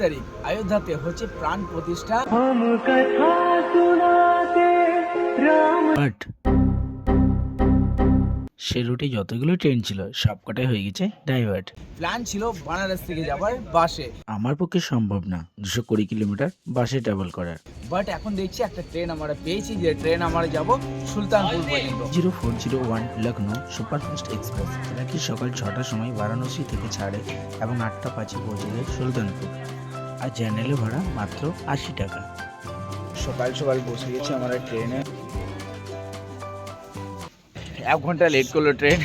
তারিখ অযোধ্যাতে হচ্ছে প্রাণ প্রতিষ্ঠা। সে রুটে যতগুলো ট্রেন ছিল সবকটাই হয়ে গেছে ডাইভার্ট প্ল্যান ছিল বানারস থেকে যাবার বাসে। আমার পক্ষে সম্ভব না দুশো কুড়ি কিলোমিটার বাসে ট্রাভেল করার। বাট এখন দেখছি একটা ট্রেন আমরা পেয়েছি যে ট্রেন আমরা যাব সুলতানপুর পর্যন্ত। Zero four zero one Lucknow superfast express যেটা কি সকাল ছটার সময় বারাণসী থেকে ছাড়ে এবং আটটা পাঁচে পৌঁছে যায় সুলতানপুর। আর জার্নালে ভাড়া মাত্র আশি টাকা। সকাল সকাল বসে গেছি আমরা ট্রেনে। এক ঘণ্টা লেট করল ট্রেন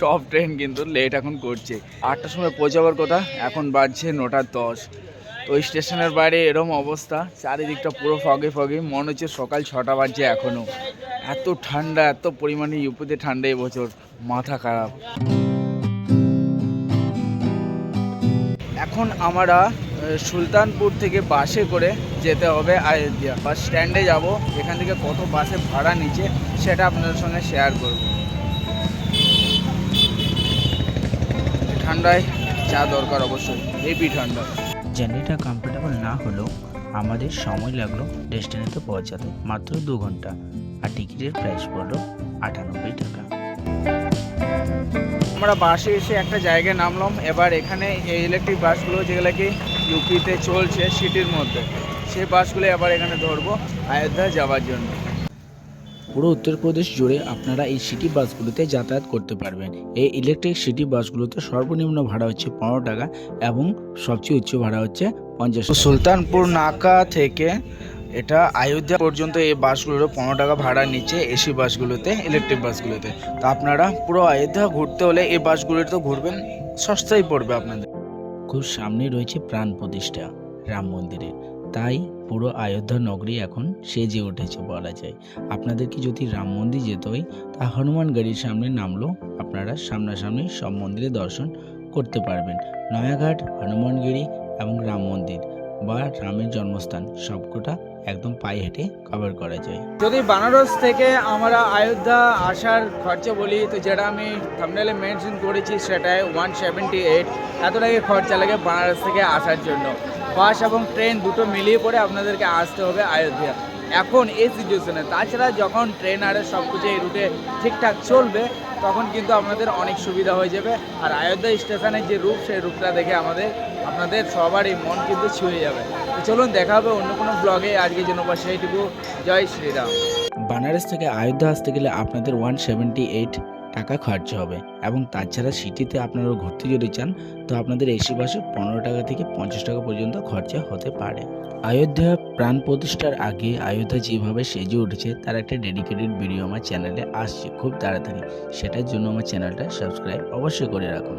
সব ট্রেন কিন্তু লেট এখন করছে। আটটার সময় পৌঁছাবার কথা, এখন বাজছে নটা দশ। তো স্টেশনের বাইরে এরম অবস্থা, চারিদিকটা পুরো ফগে ফগে মনে হচ্ছে সকাল ছটা বাজছে এখনও এত ঠান্ডা, এত পরিমাণে ইউপিতে ঠান্ডা এবছর মাথা খারাপ। এখন আমরা সুলতানপুর থেকে বাসে করে যেতে হবে অযোধ্যা বাস স্ট্যান্ডে যাব। এখান থেকে কত বাসে ভাড়া নিচ্ছে সেটা আপনাদের সঙ্গে শেয়ার করব। ঠান্ডায় চা দরকার অবশ্যই হেভি ঠান্ডা। জার্নিটা কমফোর্টেবল না হলেও আমাদের সময় লাগল ডেস্টিনেতে পৌঁছাতে। মাত্র দু ঘণ্টা। আর টিকিটের প্রাইস পড়ল আটানব্বই টাকা। আমরা বাসে এসে একটা জায়গায় নামলাম। এবার এখানে এই ইলেকট্রিক বাসগুলো যেগুলো কি ইউপিতে চলছে সিটির মধ্যে সেই বাসগুলো এবার এখানে ধরবো অযোধ্যা যাওয়ার জন্য। পুরো উত্তরপ্রদেশ জুড়ে আপনারা এই সিটি বাসগুলোতে যাতায়াত করতে পারবেন। এই ইলেকট্রিক সিটি বাসগুলোতে সর্বনিম্ন ভাড়া হচ্ছে পনেরো টাকা এবং সবচেয়ে উচ্চ ভাড়া হচ্ছে পঞ্চাশ সুলতানপুর নাকা থেকে এটা অযোধ্যা পর্যন্ত এই বাসগুলোর পনেরো টাকা ভাড়া নিচ্ছে এসি বাসগুলোতে ইলেকট্রিক বাসগুলোতে। তো আপনারা পুরো অযোধ্যা ঘুরতে হলে এই বাসগুলোতে তো ঘুরবেন সস্তাই পড়বে আপনাদের। খুব সামনে রয়েছে প্রাণ প্রতিষ্ঠা, রাম মন্দিরের। তাই পুরো অযোধ্যা নগরী এখন সেজে উঠেছে বলা যায়। আপনাদেরকে যদি রাম মন্দির যেতে হয়, তা হনুমান গাড়ির সামনে নামলো, আপনারা সামনাসামনি সব মন্দিরে দর্শন করতে পারবেন। নয়াঘাট হনুমানগিরি এবং রাম মন্দির। বা রামের জন্মস্থান, সবকটা একদম পায়ে হেঁটে কভার করা যায়। যদি বানারস থেকে আমরা অযোধ্যা আসার খরচা বলি, তো যেটা আমি থামনেলে মেনশন করেছি সেটাই ওয়ান সেভেন্টি এইট এত টাকা খরচা লাগে বানারস থেকে আসার জন্য। বাস এবং ট্রেন দুটো মিলিয়ে পরে আপনাদেরকে আসতে হবে অযোধ্যা এখন এই সিচুয়েশনে তাছাড়া যখন ট্রেন আর সব কিছু এই রুটে ঠিকঠাক চলবে, তখন কিন্তু আপনাদের অনেক সুবিধা হয়ে যাবে। আর অযোধ্যা স্টেশনের যে রূপ, সেই রূপটা দেখে আমাদের আপনাদের সবারই মন কিন্তু ছুঁয়ে যাবে। চলুন, দেখা হবে অন্য কোনো ব্লগে আজকের জন্য বা জয় শ্রীরাম। বানারস থেকে অযোধ্যা আসতে গেলে আপনাদের ওয়ান সেভেন্টি এইট টাকা খরচা হবে এবং তাছাড়া সিটিতে আপনারা ঘুরতে যদি চান, তো আপনাদের এসি বাসে পনেরো টাকা থেকে পঞ্চাশ টাকা পর্যন্ত খরচা হতে পারে। অযোধ্যা প্রাণ প্রতিষ্ঠার আগে অযোধ্যা যেভাবে সেজে উঠেছে, তার একটা ডেডিকেটেড ভিডিও আমার চ্যানেলে আসছে। খুব তাড়াতাড়ি। সেটার জন্য আমার চ্যানেলটা সাবস্ক্রাইব অবশ্যই করে রাখুন।